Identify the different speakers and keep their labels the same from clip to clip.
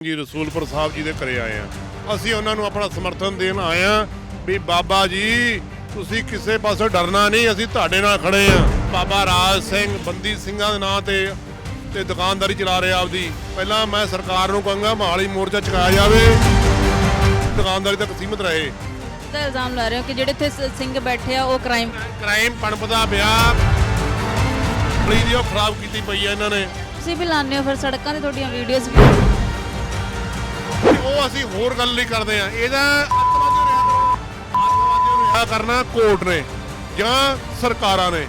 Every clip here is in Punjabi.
Speaker 1: ਜੀ ਰਸੂਲਪੁਰ ਸਾਹਿਬ ਜੀ ਦੇ ਘਰੇ ਆਏ ਆ ਅਸੀਂ ਉਹਨਾਂ ਨੂੰ ਆਪਣਾ ਸਮਰਥਨ ਦੇਣ ਆਏ ਆ ਵੀ ਬਾਬਾ ਜੀ ਤੁਸੀਂ ਕਿਸੇ ਪਾਸੋਂ ਡਰਨਾ ਨਹੀਂ ਅਸੀਂ ਤੁਹਾਡੇ ਨਾਲ ਖੜੇ ਆ ਬਾਬਾ ਰਾਜ ਸਿੰਘ ਬੰਦੀ ਸਿੰਘਾਂ ਦੇ ਨਾਂ ਤੇ ਤੇ ਦੁਕਾਨਦਾਰੀ ਚਲਾ ਰਿਹਾ ਆਪਦੀ। ਪਹਿਲਾਂ ਮੈਂ ਸਰਕਾਰ ਨੂੰ ਕਹਾਂਗਾ ਮਹਾਲੀ ਮੋਰਚਾ ਚੁਕਾਇਆ ਜਾਵੇ ਦੁਕਾਨਦਾਰੀ ਤੱਕ ਸੀਮਿਤ ਰਹੇ।
Speaker 2: ਦਾ ਇਲਜ਼ਾਮ ਲਾ ਰਹੇ ਹੋ ਕਿ ਜਿਹੜੇ ਇੱਥੇ ਸਿੰਘ ਬੈਠੇ ਆ ਉਹ ਕ੍ਰਾਈਮ
Speaker 1: ਕ੍ਰਾਈਮ ਪਣਪਦਾ ਪਿਆ। ਪੁਲਿਸ ਦੀ ਉਹ ਖਰਾਬ ਕੀਤੀ ਪਈ ਆ ਇਹਨਾਂ ਨੇ।
Speaker 2: ਤੁਸੀਂ ਵੀ ਲਾਉਂਦੇ ਹੋ ਫਿਰ ਸੜਕਾਂ ਤੇ ਤੁਹਾਡੀਆਂ ਵੀਡੀਓਜ਼ ਵੀ।
Speaker 1: ਉਹ ਅਸੀਂ ਹੋਰ ਗੱਲ ਨਹੀਂ ਕਰਦੇ ਆ। ਇਹਦਾ ਅੱਤਵਾਦੀ ਰਿਹਾ ਕਰੋ। ਅੱਤਵਾਦੀ ਨੂੰ ਰਿਹਾ ਕਰਨਾ ਕੋਰਟ ਨੇ ਜਾਂ ਸਰਕਾਰਾਂ ਨੇ। ਇਹ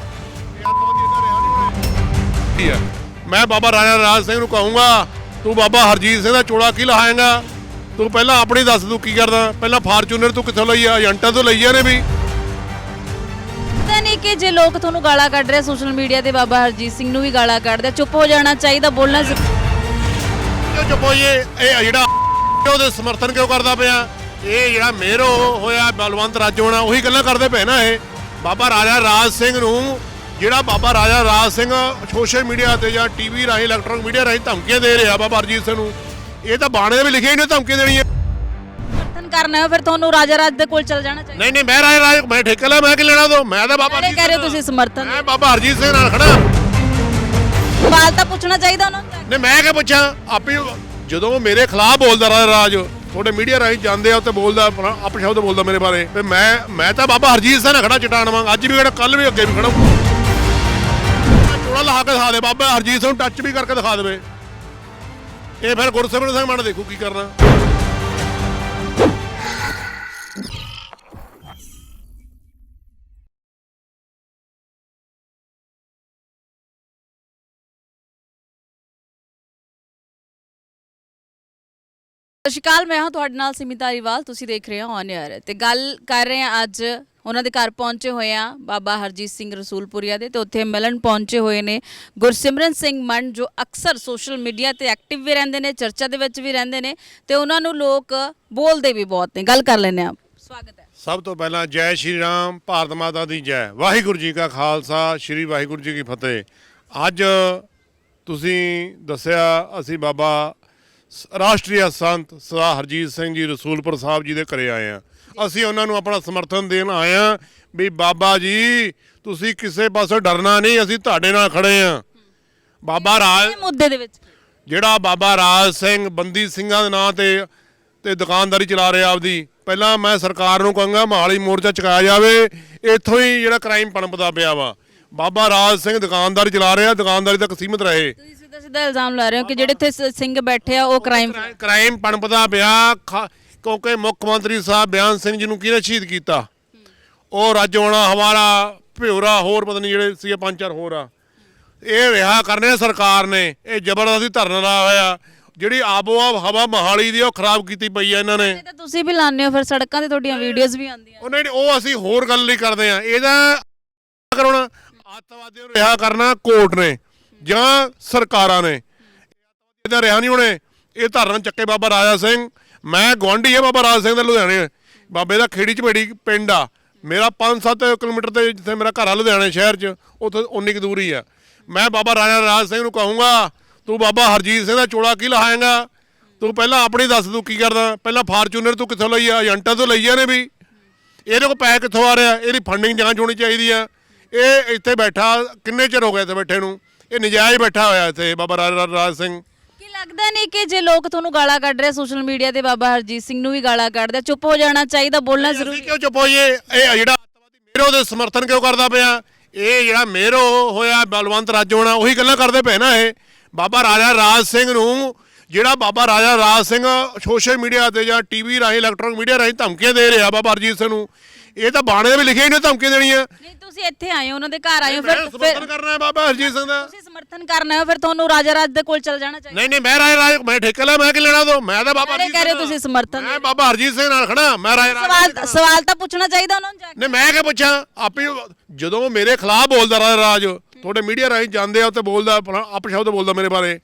Speaker 1: ਅੱਤਵਾਦੀ ਇਹਦਾ ਰਿਹਾ ਨਹੀਂ ਹੋਣਾ ਠੀਕ ਹੈ? ਮੈਂ ਬਾਬਾ ਰਾਜਾ ਰਾਜ ਸਿੰਘ ਨੂੰ ਕਹੂੰਗਾ ਤੂੰ ਬਾਬਾ ਹਰਜੀਤ ਸਿੰਘ ਦਾ ਚੋਲਾ ਕੀ ਲਹਾਏਗਾ? ਤੂੰ ਪਹਿਲਾਂ ਆਪਣੀ ਦੱਸ ਤੂੰ ਕੀ ਕਰਦਾ? ਪਹਿਲਾਂ ਫਾਰਚੂਨਰ ਤੂੰ ਕਿੱਥੋਂ ਲਈ ਆ? ਏਜੰਟਾਂ ਤੋਂ ਲਈ ਆ ਨੇ ਵੀ।
Speaker 2: ਪਤਾ ਨਹੀਂ ਕਿ ਜੇ ਲੋਕ ਤੁਹਾਨੂੰ ਗਾਲਾਂ ਕੱਢ ਰਹੇ ਸੋਸ਼ਲ ਮੀਡੀਆ ਤੇ ਬਾਬਾ ਹਰਜੀਤ ਸਿੰਘ ਨੂੰ ਵੀ ਗਾਲਾਂ ਕੱਢਦੇ ਚੁੱਪ ਹੋ ਜਾਣਾ ਚਾਹੀਦਾ ਬੋਲਣਾ
Speaker 1: ਕਿਉਂ ਚੁੱਪ ਹੋਈਏ ਇਹ ਜਿਹੜਾ ਉਹਦੇ ਸਮਰਥਨ ਕਿਉਂ ਕਰਦਾ ਪਿਆ? ਇਹ ਜਿਹੜਾ ਮੇਰੋ ਹੋਇਆ ਬਲਵੰਤ ਰਾਜੋਣਾ ਉਹੀ ਗੱਲਾਂ ਕਰਦੇ ਪਏ ਨਾ ਇਹ। ਬਾਬਾ ਰਾਜਾ ਰਾਜ ਸਿੰਘ ਨੂੰ ਜਿਹੜਾ ਬਾਬਾ ਰਾਜਾ ਰਾਜ ਸਿੰਘ ਸੋਸ਼ਲ ਮੀਡੀਆ ਤੇ ਜਾਂ ਟੀਵੀ ਰਾਹੀਂ ਇਲੈਕਟ੍ਰੋਨਿਕ ਮੀਡੀਆ ਰਾਹੀਂ ਧਮਕੀਆਂ ਦੇ ਰਿਹਾ ਬਾਬਾ ਹਰਜੀਤ ਸਿੰਘ ਨੂੰ। ਇਹ ਤਾਂ ਬਾਣੇ ਦੇ ਵੀ ਲਿਖਿਆ ਹੀ ਨਹੀਂ ਧਮਕੀਆਂ ਦੇਣੀਆਂ
Speaker 2: ਸਮਰਥਨ ਕਰਨਾ ਹੈ ਫਿਰ ਤੁਹਾਨੂੰ ਰਾਜਾ ਰਾਜ ਦੇ ਕੋਲ ਚਲ ਜਾਣਾ ਚਾਹੀਦਾ।
Speaker 1: ਨਹੀਂ ਨਹੀਂ ਮੈਂ ਰਾਜਾ ਰਾਜ ਮੈਂ ਠੇਕਾ ਲਿਆ ਮੈਂ ਕਿ ਲੈਣਾ ਦੋ ਮੈਂ ਤਾਂ ਬਾਬਾ
Speaker 2: ਸਾਰੇ
Speaker 1: ਹਰਜੀਤ
Speaker 2: ਕਹਿ ਰਹੇ ਹੋ ਤੁਸੀਂ ਸਮਰਥਨ
Speaker 1: ਮੈਂ ਬਾਬਾ ਹਰਜੀਤ ਸਿੰਘ ਨਾਲ ਖੜਾ।
Speaker 2: ਸਵਾਲ ਤਾਂ ਪੁੱਛਣਾ ਚਾਹੀਦਾ ਉਹਨਾਂ ਨੂੰ। ਜਾ ਕੇ।
Speaker 1: ਨੇ ਮੈਂ ਕਿਹਾ ਪੁੱਛਾਂ? ਆਪੇ ਜਦੋਂ ਉਹ ਮੇਰੇ ਖਿਲਾਫ ਬੋਲਦਾ ਰਾਜ ਰਾਜ, ਤੁਹਾਡੇ ਮੀਡੀਆ ਰਾਹੀਂ ਜਾਂਦੇ ਆ ਉੱਤੇ ਬੋਲਦਾ, ਆਪਣਾ ਅਪ ਸ਼ਬਦ ਬੋਲਦਾ ਮੇਰੇ ਬਾਰੇ। ਤੇ ਮੈਂ ਮੈਂ ਤਾਂ ਬਾਬਾ ਹਰਜੀਤ ਸਿੰਘ ਨਾਲ ਖੜਾ ਚਟਾਨ ਵਾਂਗ ਅੱਜ ਵੀ ਖੜਾ ਕੱਲ ਵੀ ਅੱਗੇ ਵੀ ਖੜਾ ਚੋੜਾ ਲਾ ਕੇ ਦਿਖਾ ਦੇ, ਬਾਬਾ ਹਰਜੀਤ ਸਿੰਘ ਨੂੰ ਟੱਚ ਵੀ ਕਰਕੇ ਦਿਖਾ ਦੇਵੇ। ਇਹ ਫਿਰ ਗੁਰਸਿਮਰਨ ਸਿੰਘ ਮਨ ਦੇਖੂ ਕੀ ਕਰਨਾ।
Speaker 2: ਸਤਿ ਸ਼੍ਰੀ ਅਕਾਲ, ਮੈਂ ਹਾਂ ਤੁਹਾਡੇ ਨਾਲ ਸਿਮਿਤਾ ਅਰੀਵਾਲ, ਤੁਸੀਂ ਦੇਖ ਰਹੇ ਹੋ ਔਨ 에ਅਰ ਤੇ ਗੱਲ ਕਰ ਰਹੇ ਹਾਂ ਅੱਜ, ਉਹਨਾਂ ਦੇ ਘਰ ਪਹੁੰਚੇ ਹੋਏ ਆ ਬਾਬਾ ਹਰਜੀਤ ਸਿੰਘ ਰਸੂਲਪੁਰੀਆ ਦੇ, ਤੇ ਉੱਥੇ ਮਿਲਣ ਪਹੁੰਚੇ ਹੋਏ ਨੇ ਗੁਰਸਿਮਰਨ ਸਿੰਘ ਮੰਨ ਜੋ ਅਕਸਰ ਸੋਸ਼ਲ ਮੀਡੀਆ ਤੇ ਐਕਟਿਵ ਵੀ ਰਹਿੰਦੇ ਨੇ, ਚਰਚਾ ਦੇ ਵਿੱਚ ਵੀ ਰਹਿੰਦੇ ਨੇ, ਤੇ ਉਹਨਾਂ ਨੂੰ ਲੋਕ ਬੋਲਦੇ ਵੀ ਬਹੁਤ ਨੇ। ਗੱਲ ਕਰ ਲੈਂਦੇ ਆ ਸਵਾਗਤ ਹੈ।
Speaker 1: ਸਭ ਤੋਂ ਪਹਿਲਾਂ ਜੈ ਸ਼੍ਰੀ ਰਾਮ, ਭਾਰਤ ਮਾਤਾ ਦੀ ਜੈ। ਵਾਹਿਗੁਰੂ ਜੀ ਕਾ ਖਾਲਸਾ, ਸ਼੍ਰੀ ਵਾਹਿਗੁਰੂ ਜੀ ਕੀ ਫਤਿਹ। ਅੱਜ ਤੁਸੀਂ ਦੱਸਿਆ, ਅਸੀਂ ਬਾਬਾ ਰਾਸ਼ਟਰੀ ਸੰਤ ਸਦਾ ਹਰਜੀਤ ਸਿੰਘ ਜੀ ਰਸੂਲਪੁਰ ਸਾਹਿਬ ਜੀ ਦੇ ਘਰੇ ਆਏ ਆ। ਅਸੀਂ ਉਹਨਾਂ ਨੂੰ ਆਪਣਾ ਸਮਰਥਨ ਦੇਣ ਆਏ ਆ ਵੀ ਬਾਬਾ ਜੀ ਤੁਸੀਂ ਕਿਸੇ ਪਾਸੋਂ ਡਰਨਾ ਨਹੀਂ ਅਸੀਂ ਤੁਹਾਡੇ ਨਾਲ ਖੜੇ ਆ। ਬਾਬਾ ਰਾਜ
Speaker 2: ਮੁੱਦੇ ਦੇ ਵਿੱਚ?
Speaker 1: ਜਿਹੜਾ ਬਾਬਾ ਰਾਜ ਸਿੰਘ ਬੰਦੀ ਸਿੰਘਾਂ ਦੇ ਨਾਂ ਤੇ ਤੇ ਦੁਕਾਨਦਾਰੀ ਚਲਾ ਰਿਹਾ ਆਪਦੀ ਪਹਿਲਾਂ ਮੈਂ ਸਰਕਾਰ ਨੂੰ ਕਹਾਂਗਾ ਮਹਾਲੀ ਮੋਰਚਾ ਚੁਕਾਇਆ ਜਾਵੇ ਇੱਥੋਂ ਹੀ ਜਿਹੜਾ ਕ੍ਰਾਈਮ ਪਣਪਦਾ ਪਿਆ ਵਾ। ਬਾਬਾ ਰਾਜ ਸਿੰਘ ਦੁਕਾਨਦਾਰੀ ਚਲਾ ਰਿਹਾ ਦੁਕਾਨਦਾਰੀ ਤੱਕ ਸੀਮਿਤ ਰਹੇ।
Speaker 2: ਸਿੱਧਾ ਸਿੱਧਾ ਇਲਜ਼ਾਮ ਲਾ ਰਹੇ ਹੋ ਕਿ ਜਿਹੜੇ ਇੱਥੇ ਸ- ਸਿੰਘ ਬੈਠੇ ਆ ਉਹ ਕ੍ਰਾਈਮ
Speaker 1: ਕ੍ਰਾਈਮ ਪਣਪਦਾ ਪਿਆ ਖਾ- ਕਿਉਂਕਿ ਮੁੱਖ ਮੰਤਰੀ ਸਾਹਿਬ ਬਿਆਨ ਸਿੰਘ ਜੀ ਨੂੰ ਕਿਹਨੇ ਸ਼ਹੀਦ ਕੀਤਾ? ਉਹ ਰਾਜੋਣਾ ਹਮਾਰਾ ਭਿਉਰਾ ਹੋਰ ਪਤਾ ਨਹੀਂ ਜਿਹੜੇ ਸੀ ਪੰਜ ਚਾਰ ਹੋਰ ਆ। ਇਹ ਰਿਹਾ ਕਰਨੇ ਸਰਕਾਰ ਨੇ ਇਹ ਜ਼ਬਰਦਸਤੀ ਧਰਨਾ ਲਾਇਆ ਹੋਇਆ। ਜਿਹੜੀ ਆਬੋ ਹਵਾ ਮਹਾਲੀ ਦੀ ਉਹ ਖਰਾਬ ਕੀਤੀ ਪਈ ਆ ਇਹਨਾਂ ਨੇ।
Speaker 2: ਤਾਂ ਤੁਸੀਂ ਵੀ ਲਾਉਂਦੇ ਹੋ ਫਿਰ ਸੜਕਾਂ ਤੇ ਤੁਹਾਡੀਆਂ ਵੀਡੀਓਜ਼ ਵੀ ਆਉਂਦੀਆਂ।
Speaker 1: ਉਹ ਨਹੀਂ ਉਹ ਅਸੀਂ ਹੋਰ ਗੱਲ ਨਹੀਂ ਕਰਦੇ ਆ। ਇਹਦਾ ਕਰਾਉਣਾ। ਅੱਤਵਾਦੀਆਂ ਨੂੰ ਰਿਹਾ ਕਰਨਾ ਕੋਰਟ ਨੇ। ਜਾਂ ਸਰਕਾਰਾਂ ਨੇ। ਇਹਦਾ ਰਿਹਾ ਨਹੀਂ ਹੋਣੇ। ਇਹ ਧਰਨ ਚੱਕੇ ਬਾਬਾ ਰਾਜਾ ਸਿੰਘ। ਮੈਂ ਗਵਾਂਢੀ ਆ ਬਾਬਾ ਰਾਜਾ ਸਿੰਘ ਦਾ ਲੁਧਿਆਣੇ। ਬਾਬੇ ਦਾ ਖੇੜੀ ਚਪੇੜੀ ਪਿੰਡ ਆ। ਮੇਰਾ 5-7 ਕਿਲੋਮੀਟਰ ਤੇ ਜਿੱਥੇ ਮੇਰਾ ਘਰ ਆ ਲੁਧਿਆਣੇ ਸ਼ਹਿਰ 'ਚ, ਉੱਥੇ ਉਨੀ ਕੁ ਦੂਰੀ ਆ। ਮੈਂ ਬਾਬਾ ਰਾਜਾ ਰਾਜ ਸਿੰਘ ਨੂੰ ਕਹੂੰਗਾ, ਤੂੰ ਬਾਬਾ ਹਰਜੀਤ ਸਿੰਘ ਦਾ ਚੋਲਾ ਕੀ ਲਹਾਏਗਾ? ਤੂੰ ਪਹਿਲਾਂ ਆਪਣੀ ਦੱਸ ਤੂੰ ਕੀ ਕਰਦਾ? ਪਹਿਲਾਂ ਫਾਰਚੂਨਰ ਤੂੰ ਕਿੱਥੋਂ ਲਈ ਆ? ਏਜੰਟਾਂ ਤੋਂ ਲਈ ਆ ਨੇ ਵੀ? ਇਹਦੇ ਕੋਲ ਪੈਸੇ ਕਿੱਥੋਂ ਆ ਰਿਹਾ ਇਹਦੀ ਫੰਡਿੰਗ ਜਾਂਚ ਹੋਣੀ ਚਾਹੀਦੀ ਆ। ਇਹ ਇੱਥੇ ਬੈਠਾ, ਕਿੰਨੇ ਚਿਰ ਹੋ ਗਿਆ ਇੱਥੇ ਬੈਠੇ ਨੂੰ? ਇਹ ਨਜਾਇਜ਼ ਬੈਠਾ ਹੋਇਆ ਇੱਥੇ ਬਾਬਾ ਰਾਜ ਰਾਜ- ਰਾਜ ਸਿੰਘ।
Speaker 2: ਕੀ ਲੱਗਦਾ ਨਹੀਂ ਕਿ ਜੇ ਲੋਕ ਤੁਹਾਨੂੰ ਗਾਲਾਂ ਕੱਢ ਰਹੇ ਸੋਸ਼ਲ ਮੀਡੀਆ ਤੇ ਬਾਬਾ ਹਰਜੀਤ ਸਿੰਘ ਨੂੰ ਵੀ ਗਾਲਾਂ ਕੱਢਦੇ ਆ, ਚੁੱਪ ਹੋ ਜਾਣਾ ਚਾਹੀਦਾ ਬੋਲਣਾ ਜ਼ਰੂਰੀ
Speaker 1: ਅਸੀਂ ਕਿਉਂ ਚੁੱਪ ਹੋਈਏ? ਇਹ ਜਿਹੜਾ ਅੱਤਵਾਦੀ ਮੇਰੋ ਦੇ ਸਮਰਥਨ ਕਿਉਂ ਕਰਦਾ ਪਿਆ? ਇਹ ਜਿਹੜਾ ਮੇਰੋ ਹੋਇਆ ਬਲਵੰਤ ਰਾਜੋਣਾ ਉਹੀ ਗੱਲਾਂ ਕਰਦੇ ਪਏ ਨਾ ਇਹ। ਬਾਬਾ ਰਾਜਾ ਰਾਜ ਸਿੰਘ ਨੂੰ ਜਿਹੜਾ ਬਾਬਾ ਰਾਜਾ ਰਾਜ ਸਿੰਘ ਸੋਸ਼ਲ ਮੀਡੀਆ ਤੇ ਜਾਂ ਟੀਵੀ ਰਾਹੀਂ ਇਲੈਕਟ੍ਰੋਨਿਕ ਮੀਡੀਆ ਰਾਹੀਂ ਧਮਕੀਆਂ ਦੇ ਰਿਹਾ ਬਾਬਾ ਹਰਜੀਤ ਸਿੰਘ ਨੂੰ। ਇਹ ਤਾਂ ਬਾਣੇ ਦੇ ਵੀ ਲਿਖਿਆ ਹੀ ਨਹੀਂ ਧਮਕੀਆਂ ਦੇਣੀਆਂ।
Speaker 2: ਨਹੀਂ ਤੁਸੀਂ ਇੱਥੇ ਆਏ ਹੋ ਉਹਨਾਂ ਦੇ ਘਰ ਆਏ ਹੋ
Speaker 1: ਮੈਂ
Speaker 2: ਫਿਰ
Speaker 1: ਸਮਰਥਨ
Speaker 2: ਫਿਰ
Speaker 1: ਕਰਨਾ ਹੈ ਬਾਬਾ ਹਰਜੀਤ ਸਿੰਘ ਦਾ।
Speaker 2: ਤੁਸੀਂ ਸਮਰਥਨ ਕਰਨਾ ਹੈ ਫਿਰ ਤੁਹਾਨੂੰ ਰਾਜਾ ਰਾਜ ਦੇ ਕੋਲ ਚਲ ਜਾਣਾ ਚਾਹੀਦਾ।
Speaker 1: ਨਹੀਂ ਨਹੀਂ ਮੈਂ ਰਾਜਾ ਰਾਜ ਮੈਂ ਠੇਕਾ ਲਿਆ ਮੈਂ ਕਿ ਲੈਣਾ ਦੋ ਮੈਂ ਤਾਂ ਬਾਬਾ
Speaker 2: ਸਾਰੇ
Speaker 1: ਹਰਜੀਤ
Speaker 2: ਕਹਿ ਰਹੇ ਹੋ ਤੁਸੀਂ ਸਮਰਥਨ
Speaker 1: ਮੈਂ ਬਾਬਾ ਹਰਜੀਤ ਸਿੰਘ ਨਾਲ ਖੜਾ ਮੈਂ ਰਾਜਾ ਰਾਜ
Speaker 2: ਸਵਾਲ ਸਵਾਲ ਤਾਂ ਪੁੱਛਣਾ ਚਾਹੀਦਾ ਉਹਨਾਂ ਨੂੰ ਜਾ ਕੇ।
Speaker 1: ਨੇ ਮੈਂ ਕਿਹਾ ਪੁੱਛਾਂ? ਆਪੇ ਜਦੋਂ ਮੇਰੇ ਖਿਲਾਫ ਬੋਲਦਾ ਰਾਜ ਰਾਜ ਤੁਹਾਡੇ ਮੀਡੀਆ ਰਾਹੀਂ ਜਾਂਦੇ ਆ ਉੱਤੇ ਬੋਲਦਾ ਅਪ ਸ਼ਬਦ ਬੋਲਦਾ ਮੇਰੇ ਬਾਰੇ।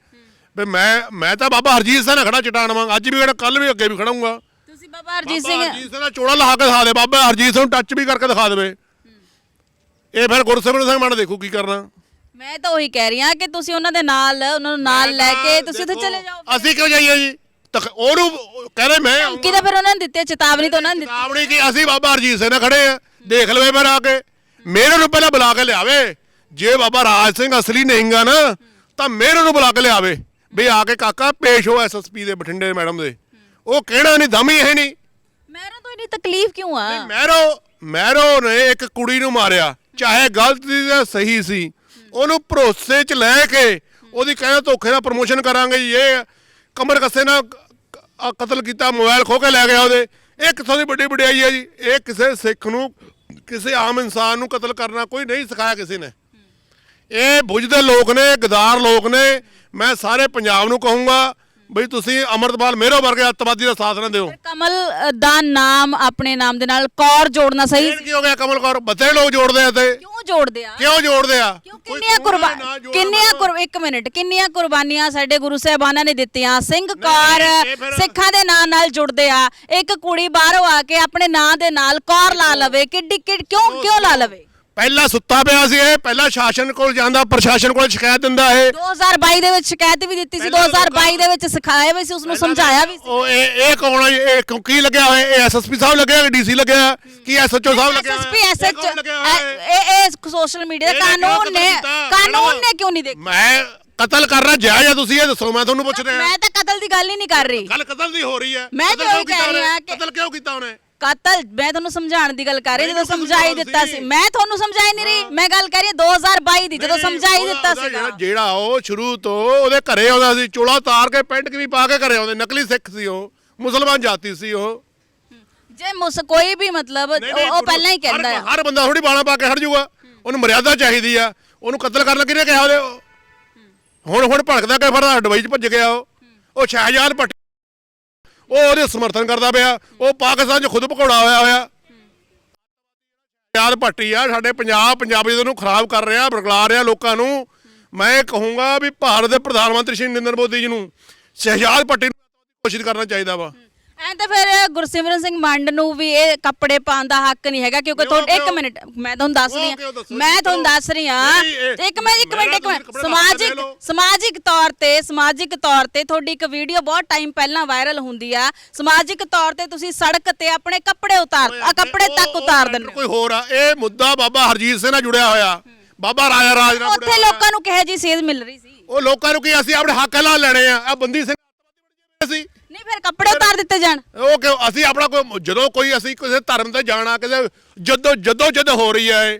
Speaker 1: ਵੀ ਮੈਂ ਮੈਂ ਤਾਂ ਬਾਬਾ ਹਰਜੀਤ ਸਿੰਘ ਨਾਲ ਖੜਾ ਚਟਾਨ ਵਾਂਗ। ਅੱਜ ਵੀ ਖੜਾ ਕੱਲ ਵੀ ਅੱਗੇ ਵੀ ਖੜਾਂਗਾ।
Speaker 2: ਤੁਸੀਂ ਬਾਬਾ ਹਰਜੀਤ
Speaker 1: ਬਾਬਾ
Speaker 2: ਸਿੰਘ
Speaker 1: ਹਰਜੀਤ ਸਿੰਘ ਦਾ ਚੋੜਾ ਲਾ ਕੇ ਦਿਖਾ ਦੇ ਬਾਬਾ ਹਰਜੀਤ ਸਿੰਘ ਨੂੰ ਟੱਚ ਵੀ ਕਰਕੇ ਦਿਖਾ ਦੇਵੇ। ਇਹ ਫਿਰ ਗੁਰਸਿਮਰਨ ਸਿੰਘ ਮਨ ਦੇਖੂ ਕੀ ਕਰਨਾ।
Speaker 2: ਮੈਂ ਤਾਂ ਉਹੀ ਕਹਿ ਰਹੀ ਹਾਂ ਕਿ ਤੁਸੀਂ ਉਹਨਾਂ ਦੇ ਨਾਲ ਉਹਨਾਂ ਨੂੰ ਨਾਲ ਲੈ ਕੇ ਤੁਸੀਂ ਉੱਥੇ ਚਲੇ ਜਾਓ।
Speaker 1: ਅਸੀਂ ਕਿਉਂ ਜਾਈਏ ਜੀ? ਤਕ ਉਹਨੂੰ ਕਹਿੰਦੇ ਮੈਂ ਆਊਂਗਾ।
Speaker 2: ਧਮਕੀ ਤਾਂ ਫਿਰ ਉਹਨਾਂ ਨੇ ਦਿੱਤੀ ਚੇਤਾਵਨੀ ਤਾਂ ਉਹਨਾਂ ਨੇ ਦਿੱਤੀ।
Speaker 1: ਚੇਤਾਵਨੀ ਕਿ ਅਸੀਂ ਬਾਬਾ ਹਰਜੀਤ ਸਿੰਘ ਨਾਲ ਖੜੇ ਆ ਦੇਖ ਲਵੇ ਫਿਰ ਆ ਕੇ। ਮੇਰੇ ਨੂੰ ਪਹਿਲਾਂ ਬੁਲਾ ਕੇ ਲਿਆਵੇ। ਜੇ ਬਾਬਾ ਰਾਜ ਸਿੰਘ ਅਸਲੀ ਨਹੀਂਗਾ ਨਾ ਤਾਂ ਮੇਰੇ ਨੂੰ ਬੁਲਾ ਕੇ ਲਿਆਵੇ। ਵੀ ਆ ਕੇ ਕਾਕਾ ਪੇਸ਼ ਹੋ ਐਸਐਸਪੀ ਦੇ ਬਠਿੰਡੇ ਮੈਡਮ ਦੇ। ਉਹ ਕਹਿਣਾ ਨਹੀਂ ਦਮੀ ਹੈ ਨਹੀਂ।
Speaker 2: ਮੈਨਾਂ ਤੋਂ ਇੰਨੀ ਤਕਲੀਫ ਕਿਉਂ ਆ?
Speaker 1: ਮੈਰੋ ਮੈਰੋ ਨੇ ਇੱਕ ਕੁੜੀ ਨੂੰ ਮਾਰਿਆ ਚਾਹੇ ਗਲਤ ਸੀ ਜਾਂ ਸਹੀ ਸੀ। ਉਹਨੂੰ ਭਰੋਸੇ 'ਚ ਲੈ ਕੇ ਉਹਦੀ ਕਹਿੰਦਾ ਧੋਖੇ ਨਾਲ ਪ੍ਰਮੋਸ਼ਨ ਕਰਾਂਗੇ ਜੀ ਇਹ ਕਮਰ ਕੱਸੇ ਨਾਲ ਕ- ਕਤਲ ਕੀਤਾ ਮੋਬਾਈਲ ਖੋ ਕੇ ਲੈ ਗਿਆ ਉਹਦੇ। ਇਹ ਕਿੱਥੋਂ ਦੀ ਵੱਡੀ ਵਡਿਆਈ ਹੈ ਜੀ? ਇਹ ਕਿਸੇ ਸਿੱਖ ਨੂੰ ਕਿਸੇ ਆਮ ਇਨਸਾਨ ਨੂੰ ਕਤਲ ਕਰਨਾ ਕੋਈ ਨਹੀਂ ਸਿਖਾਇਆ ਕਿਸੇ ਨੇ। ਇਹ ਬੁੱਝਦੇ ਲੋਕ ਨੇ ਗਦਾਰ ਲੋਕ ਨੇ। ਮੈਂ ਸਾਰੇ ਪੰਜਾਬ ਨੂੰ ਕਹੂੰਗਾ ਬਈ ਤੁਸੀਂ ਅਮਰਤਪਾਲ ਮੇਰੋ ਵਰਗੇ ਅੱਤਵਾਦੀ ਦਾ ਸਾਥ ਨਾ ਦਿਓ।
Speaker 2: ਕਮਲ ਦਾ ਨਾਮ ਆਪਣੇ ਨਾਮ ਦੇ ਨਾਲ ਕੌਰ ਜੋੜਨਾ ਸਹੀ
Speaker 1: ਕੀ ਹੋ ਗਿਆ ਕਮਲ ਕੌਰ? ਬਥੇ ਲੋਕ ਜੋੜਦੇ ਆ ਤੇ।
Speaker 2: ਕਿਉਂ ਜੋੜਦੇ ਆ?
Speaker 1: ਕਿਉਂ ਜੋੜਦੇ ਆ?
Speaker 2: ਕਿੰਨੀਆਂ
Speaker 1: ਜੋੜਦਾ
Speaker 2: ਕੁਰਬਾਨ
Speaker 1: ਨਾ ਜੋੜਦਾ
Speaker 2: ਕਿੰਨੀਆਂ ਕੁਰ ਇੱਕ ਮਿੰਟ ਕਿੰਨੀਆਂ ਕੁਰਬਾਨੀਆਂ ਸਾਡੇ ਗੁਰੂ ਸਾਹਿਬਾਨਾਂ ਨੇ ਦਿੱਤੀਆਂ? ਸਿੰਘ ਕੌਰ ਸਿੱਖਾਂ ਦੇ ਨਾਂ ਨਾਲ ਜੁੜਦੇ ਆ। ਇੱਕ ਕੁੜੀ ਬਾਹਰੋਂ ਆ ਕੇ ਆਪਣੇ ਨਾਂ ਦੇ ਨਾਲ ਕੌਰ ਲਾ ਲਵੇ ਕਿੱਡੀ ਕਿਉਂ ਕਿਉਂ ਲਾ ਲਵੇ?
Speaker 1: ਪਹਿਲਾਂ ਸੁੱਤਾ ਪਿਆ ਸੀ ਇਹ ਪਹਿਲਾਂ ਸ਼ਾਸਨ ਕੋਲ ਜਾਂਦਾ ਪ੍ਰਸ਼ਾਸਨ ਕੋਲ ਸ਼ਿਕਾਇਤ ਦਿੰਦਾ ਇਹ
Speaker 2: 2022 ਦੇ ਵਿੱਚ ਸ਼ਿਕਾਇਤ ਵੀ ਦਿੱਤੀ ਸੀ
Speaker 1: ਪਹਿਲਾਂ
Speaker 2: 2022 ਦੇ ਵਿੱਚ ਸਿਖਾਇਆ ਵੀ ਸੀ ਉਸ ਨੂੰ ਸਮਝਾਇਆ ਵੀ ਸੀ
Speaker 1: ਉਹ ਇਹ ਇਹ ਕੌਣ ਹੈ? ਇਹ ਕਿਉਂ- ਕੀ ਲੱਗਿਆ ਹੋਇਆ ਇਹ ਐਸਐਸਪੀ ਸਾਹਿਬ ਲੱਗਿਆ ਕਿ ਡੀਸੀ ਲੱਗਿਆ ਕੀ ਐਸਐਚਓ ਸਾਹਿਬ ਲੱਗਿਆ
Speaker 2: ਐਸਐਸਪੀ
Speaker 1: ਹੋਇਆ? ਇਹ
Speaker 2: ਐਸਐਚ
Speaker 1: ਕੌਣ ਲੱਗਿਆ ਹੋਇਆ ਹੈ?
Speaker 2: ਇਹ ਇਹ ਸੋਸ਼ਲ ਮੀਡੀਆ
Speaker 1: ਕਿਉਂ
Speaker 2: ਕਾਨੂੰਨ ਨੇ
Speaker 1: ਕੀਤਾ?
Speaker 2: ਕਾਨੂੰਨ ਨੇ ਕਿਉਂ ਨਹੀਂ ਦੇਖਿਆ
Speaker 1: ਮੈਂ ਕਤਲ ਕਰਨਾ ਜਾਇਜ਼ ਆ ਤੁਸੀਂ ਇਹ ਦੱਸੋ ਮੈਂ ਤੁਹਾਨੂੰ ਪੁੱਛ ਰਿਹਾ
Speaker 2: ਮੈਂ ਤਾਂ ਕਤਲ ਦੀ ਗੱਲ ਹੀ ਨਹੀਂ ਕਰ ਰਹੀ
Speaker 1: ਗੱਲ ਕਤਲ ਦੀ ਹੋ ਰਹੀ ਹੈ
Speaker 2: ਮੈਂ
Speaker 1: ਕਤਲ
Speaker 2: ਤਾਂ ਉਹੀ
Speaker 1: ਕਿਉਂ ਕੀਤਾ
Speaker 2: ਕਹਿ ਰਹੀ
Speaker 1: ਉਹਨੇ?
Speaker 2: ਹਾਂ ਕਿ-
Speaker 1: ਕਤਲ ਕਿਉਂ ਕੀਤਾ ਉਹਨੇ
Speaker 2: ਕਤਲ ਮੈਂ ਤੁਹਾਨੂੰ ਸਮਝਾਉਣ ਦੀ ਗੱਲ ਕਰ ਰਹੀ ਜਦੋਂ ਸਮਝਾਈ ਦਿੱਤਾ ਸੀ। ਮੈਂ ਤੁਹਾਨੂੰ ਸਮਝਾਈ ਨਹੀਂ ਰਹੀ ਮੈਂ ਗੱਲ ਕਰ ਰਹੀ ਹਾਂ 2022 ਦੀ ਜਦੋਂ ਸਮਝਾਈ ਦਿੱਤਾ ਸੀਗਾ
Speaker 1: ਜਿਹੜਾ- ਉਹ ਸ਼ੁਰੂ ਤੋਂ ਉਹਦੇ ਘਰੇ ਆਉਂਦਾ ਸੀ ਚੋਲਾ ਤਾਰ ਕੇ ਪੈਂਟ ਵੀ ਪਾ ਕੇ ਘਰੇ ਆਉਂਦੇ ਨਕਲੀ ਸਿੱਖ ਸੀ ਉਹ ਮੁਸਲਮਾਨ ਜਾਤੀ ਸੀ ਉਹ।
Speaker 2: ਜੇ ਮੁਸ ਕੋਈ ਵੀ ਮਤਲਬ ਉਹ ਪਹਿਲਾਂ ਹੀ ਕਹਿੰਦਾ
Speaker 1: ਹਰ- ਬੰਦਾ ਥੋੜੀ ਬਾਣਾ ਪਾ ਕੇ ਹਟ ਜਾਊਗਾ ਉਹਨੂੰ ਮਰਿਆਦਾ ਚਾਹੀਦੀ ਆ ਉਹਨੂੰ ਕਤਲ ਕਰਨ ਕਿਹਨੇ ਕਿਹਾ ਉਹਦੇ ਹੁਣ ਹੁਣ ਭੜਕਦਾ ਕਿ ਫਿਰ ਦੁਬਈ ਚ ਭੱਜ ਗਿਆ ਉਹ। ਉਹ ਸ਼ਹਿਜਾਦ ਉਹ ਉਹਦੇ ਸਮਰਥਨ ਕਰਦਾ ਪਿਆ। ਉਹ ਪਾਕਿਸਤਾਨ ਚ ਖੁਦ ਭਕੌੜਾ ਹੋਇਆ ਹੋਇਆ। ਸ਼ਹਿਜਾਦ ਭੱਟੀ ਆ, ਸਾਡੇ ਪੰਜਾਬ ਪੰਜਾਬੀ ਨੂੰ ਖਰਾਬ ਕਰ ਰਿਹਾ ਬਰਗਲਾ ਰਿਹਾ ਲੋਕਾਂ ਨੂੰ। ਮੈਂ ਕਹੂੰਗਾ ਵੀ ਭਾਰਤ ਦੇ ਪ੍ਰਧਾਨ ਮੰਤਰੀ ਸ਼੍ਰੀ ਨਰਿੰਦਰ ਮੋਦੀ ਜੀ ਨੂੰ ਸ਼ਹਿਜਾਦ ਭੱਟੀ ਨੂੰ ਕੋਸ਼ਿਸ਼ ਕਰਨਾ ਚਾਹੀਦਾ ਵਾ।
Speaker 2: ਐਂ ਤਾਂ ਫਿਰ ਗੁਰਸਿਮਰਨ ਸਿੰਘ ਮੰਡ ਨੂੰ ਵੀ ਇਹ ਕੱਪੜੇ ਪਾਉਣ ਦਾ ਹੱਕ ਨਹੀਂ ਹੈਗਾ ਕਿਉਂਕਿ
Speaker 1: ਕਿਉਂ,
Speaker 2: ਤੁਹਾਡੇ ਇੱਕ? ਮਿੰਟ ਮੈਂ ਤੁਹਾਨੂੰ ਦੱਸ ਰਹੀ ਹਾਂ। ਮੈਂ ਤੁਹਾਨੂੰ? ਦੱਸ ਰਹੀ ਹਾਂ ਇੱਕ ਮਿੰਟ ਇੱਕ ਮਿੰਟ ਇੱਕ ਮਿੰਟ।
Speaker 1: ਲਾ
Speaker 2: ਸਮਾਜਿਕ। ਸਮਾਜਿਕ ਤੌਰ ਤੇ ਸਮਾਜਿਕ ਤੌਰ ਤੇ ਤੁਹਾਡੀ ਇੱਕ ਵੀਡੀਓ ਬਹੁਤ ਟਾਈਮ ਪਹਿਲਾਂ ਵਾਇਰਲ ਹੁੰਦੀ ਆ। ਸਮਾਜਿਕ ਤੌਰ ਤੇ ਤੁਸੀਂ ਸੜਕ ਤੇ ਆਪਣੇ ਕੱਪੜੇ ਉਤਾਰ ਆ ਕੱਪੜੇ ਤੱਕ ਉਤਾਰ ਦਿੰਦੇ
Speaker 1: ਕੋਈ ਹੋਰ ਆ। ਇਹ ਮੁੱਦਾ ਬਾਬਾ ਹਰਜੀਤ ਸਿੰਘ ਨਾਲ ਜੁੜਿਆ ਹੋਇਆ। ਬਾਬਾ ਰਾਜਾ ਰਾਜ ਨਾਲ
Speaker 2: ਉੱਥੇ। ਲੋਕਾਂ ਨੂੰ ਕਿਹੋ ਜੀ ਸੇਧ ਮਿਲ ਰਹੀ ਸੀ?
Speaker 1: ਉਹ ਲੋਕਾਂ ਨੂੰ ਕੀ ਅਸੀਂ ਆਪਣੇ ਹੱਕ ਨਾਲ ਲੈਣੇ ਆ। ਆ ਬੰਦੀ ਸਿੰਘ ਅਸੀਂ
Speaker 2: ਨਹੀਂ ਫਿਰ ਕੱਪੜੇ ਉਤਾਰ ਦਿੱਤੇ ਜਾਣ।
Speaker 1: ਉਹ ਕਿਉਂ? ਅਸੀਂ ਆਪਣਾ ਕੋਈ ਜਦੋਂ ਕੋਈ ਅਸੀਂ ਕਿਸੇ ਧਰਮ ਤੇ ਜਾਣਾ ਕਿਸੇ ਜਦੋਂ ਜਦੋਂ ਜਦ ਹੋ ਰਹੀ ਹੈ ਇਹ,